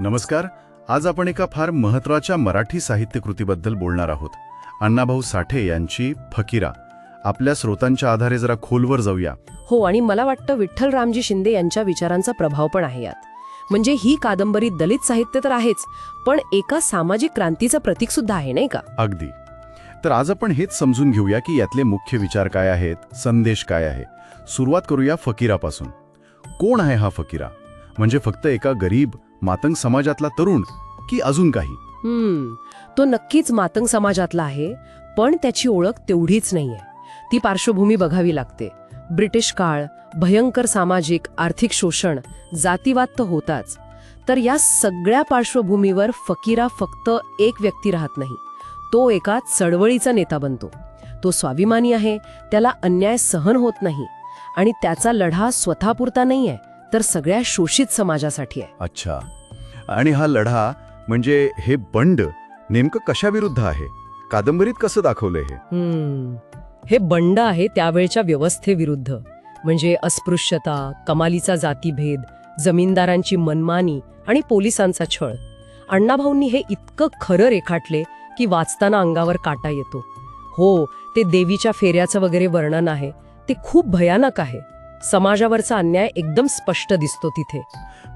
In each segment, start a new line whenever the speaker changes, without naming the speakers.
नमस्कार आज आपण एका फार महत्त्वाच्या मराठी साहित्य कृतीबद्दल बोलणार आहोत. अण्णाभाऊ साठे यांची फकीरा. आपल्या स्रोतांच्या आधारे जरा खोलवर जाऊया.
हो आणि मला वाटतं विठ्ठल रामजी शिंदे यांच्या विचारांचा प्रभाव पण आहे यात. म्हणजे ही कादंबरी दलित साहित्य तर आहेच पण एका सामाजिक क्रांतीचं प्रतीक सुद्धा आहे नाही का?
अगदी. तर आज आपण हेच समजून घेऊया की यातले मुख्य विचार काय आहेत संदेश काय आहे. सुरुवात करूया फकीरापासून. कोण आहे हा फकीरा? म्हणजे फक्त एका गरीब मातंग समाजातला तरुण की अजून काही?
हम्म तो नक्कीच मातंग समाजातला आहे पण त्याची ओळख तेवढीच नाहीये. ती पार्श्वभूमी बघावी लागते. ब्रिटिश काळ भयंकर सामाजिक आर्थिक शोषण जातीवाद तर होताच. तर या सगळ्या पार्श्वभूमीवर फकीरा फक्त एक व्यक्ती राहत नाही. तो एका चळवळीचा नेता बनतो. तो स्वाभिमानी आहे त्याला अन्याय सहन होत नाही. आणि त्याचा लढा स्वतःपुरता नाही आहे तर सगळ्या शोषित समाजासाठी आहे.
अच्छा. आणि हा लढा म्हणजे हे बंड नेमकं कशाविरुद्ध आहे? कादंबरीत कसं दाखवलंय हे?
हम्म. हे बंड आहे त्यावेळच्या व्यवस्थेविरुद्ध. म्हणजे अस्पृश्यता कमालीचा जातीभेद जमीनदारांची मनमानी आणि पोलिसांचा छळ. अण्णाभाऊंनी हे इतकं खरं रेखाटले की वाचताना अंगावर काटा येतो. हो ते देवीच्या फेऱ्याचं वगैरे वर्णन आहे. ते खूप भयानक आहे. समाजावरचा अन्याय एकदम स्पष्ट दिसतो तिथे.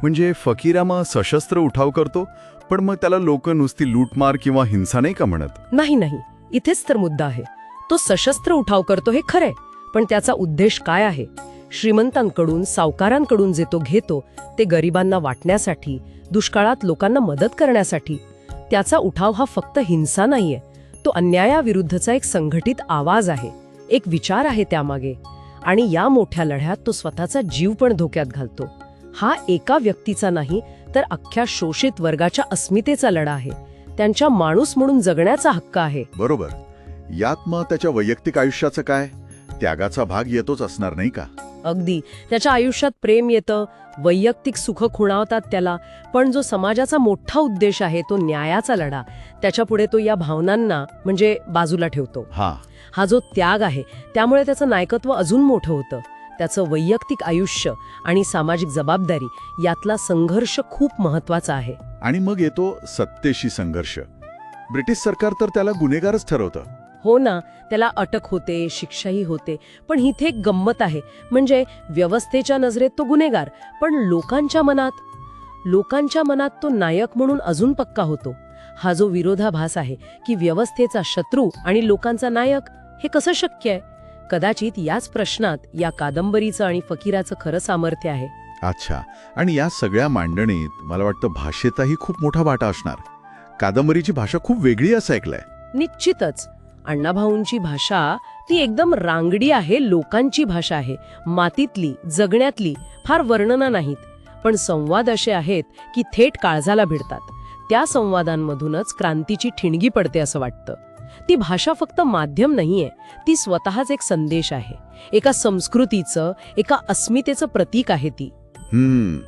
म्हणजे फकीरा मग सशस्त्र उठाव करतो पण मग त्याला लोक नुसती लूटमार किंवा हिंसा नाही का म्हणत?
नाही नाही. इथेच तर मुद्दा आहे. तो सशस्त्र उठाव करतो हे खरंय पण त्याचा उद्देश काय आहे? श्रीमंतांकडून सावकारांकडून जे तो घेतो ते गरिबांना वाटण्यासाठी दुष्काळात लोकांना मदत करण्यासाठी. त्याचा उठाव हा फक्त हिंसा नाहीये तो अन्यायाविरुद्धचा एक संघटित आवाज आहे. एक विचार आहे त्यामागे. आणि या मोठ्या लढ्यात तो स्वतःचा जीव पण धोक्यात घालतो. हा एका व्यक्तीचा नाही तर अख्ख्या शोषित वर्गाच्या अस्मितेचा लढा आहे. त्यांच्या माणूस म्हणून जगण्याचा हक्क आहे.
बरोबर. यात मग त्याच्या वैयक्तिक आयुष्याचं काय? त्यागाचा भाग येतोच असणार नाही का?
अगदी. त्याच्या आयुष्यात प्रेम येतं वैयक्तिक सुख खुणावतात त्याला पण जो समाजाचा मोठा उद्देश आहे तो न्यायाचा लढा. त्याच्यापुढे तो या भावनांना म्हणजे बाजूला ठेवतो.
हा.
हा जो त्याग आहे त्यामुळे त्याचं नायकत्व अजून मोठं होतं. त्याचं वैयक्तिक आयुष्य आणि सामाजिक जबाबदारी यातला संघर्ष खूप महत्त्वाचा आहे.
आणि मग येतो सत्तेशी संघर्ष. ब्रिटिश सरकार तर त्याला गुन्हेगारच ठरवतं.
हो ना त्याला अटक होते शिक्षाही होते पण इथे एक गंमत आहे. म्हणजे व्यवस्थेच्या नजरेत तो गुन्हेगार पण लोकांच्या मनात? लोकांच्या मनात तो नायक म्हणून अजून पक्का होतो. हा जो विरोधाभास आहे की व्यवस्थेचा शत्रू आणि लोकांचा नायक हे कसं शक्य आहे? कदाचित याच प्रश्नात या कादंबरीचं आणि फकीराचं खरं सामर्थ्य आहे.
अच्छा. आणि या सगळ्या मांडणीत मला वाटतं भाषेचाही खूप मोठा वाटा असणार. कादंबरीची भाषा खूप वेगळी असं ऐकलंय.
निश्चितच. अण्णाभाऊंची भाषा ती एकदम रांगडी आहे लोकांची भाषा आहे. मातीतली जगण्यातली फार वर्णनं नाहीत. पण संवाद असे आहेत की थेट काळजाला भिडतात. त्या संवादांमधूनच क्रांतीची ठिणगी पडते असं वाटतं. ती भाषा फक्त माध्यम नाहीये ती स्वतःच एक संदेश आहे. एका संस्कृतीचं एका अस्मितेचं प्रतीक आहे ती.
हम्म.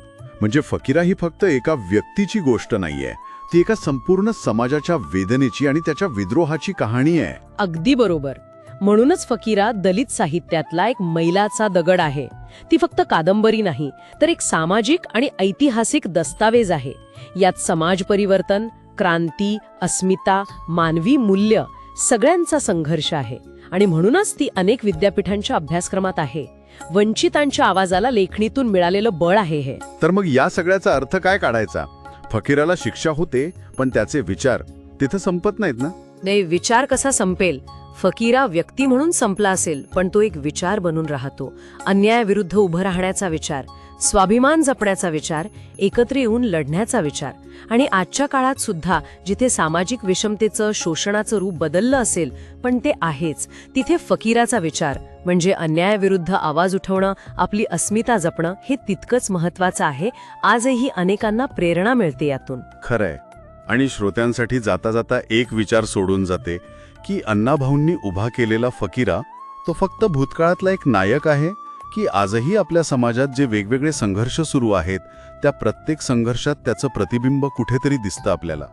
म्हणजे फकीरा ही फक्त एका व्यक्तीची गोष्ट नाहीये. ती एका संपूर्ण समाजाच्या वेदनेची आणि त्याच्या विद्रोहाची कहाणी आहे.
अगदी बरोबर. म्हणूनच फकीरा दलित साहित्यातला एक मैलाचा दगड आहे. ती फक्त कादंबरी नाही तर एक सामाजिक आणि ऐतिहासिक दस्तावेज आहे. यात समाज परिवर्तन क्रांती अस्मिता मानवी मूल्य सगळ्यांचा संघर्ष आहे. आणि म्हणूनच ती अनेक विद्यापीठांच्या अभ्यासक्रमात आहे. वंचितांच्या आवाजाला लेखणीतून मिळालेलं बळ आहे हे.
तर मग या सगळ्याचा अर्थ काय काढायचा? फकीराला शिक्षा होते पण त्याचे विचार तिथं संपत नाहीत ना?
नाही विचार कसा संपेल? फकीरा व्यक्ती म्हणून संपला असेल पण तो एक विचार बनून राहतो. अन्यायाविरुद्ध उभं राहण्याचा विचार स्वाभिमान जपण्याचा विचार एकत्र येऊन लढण्याचा विचार. आणि आजच्या काळात सुद्धा जिथे सामाजिक विषमतेचं शोषणाचं रूप बदललं असेल पण ते आहेच. तिथे फकीराचा विचार म्हणजे अन्यायाविरुद्ध आवाज उठवणं आपली अस्मिता जपणं हे तितकंच महत्वाचं आहे. आजही अनेकांना प्रेरणा मिळते यातून.
खरंय. आणि श्रोत्यांसाठी जाता जाता एक विचार सोडून जाते की अण्णाभाऊंनी उभा केलेला फकीरा तो फक्त भूतकाळातला एक नायक आहे की आजही आपल्या समाजात जे वेगवेगळे संघर्ष सुरू आहेत त्या प्रत्येक संघर्षात त्याचं प्रतिबिंब कुठेतरी दिसतं आपल्याला.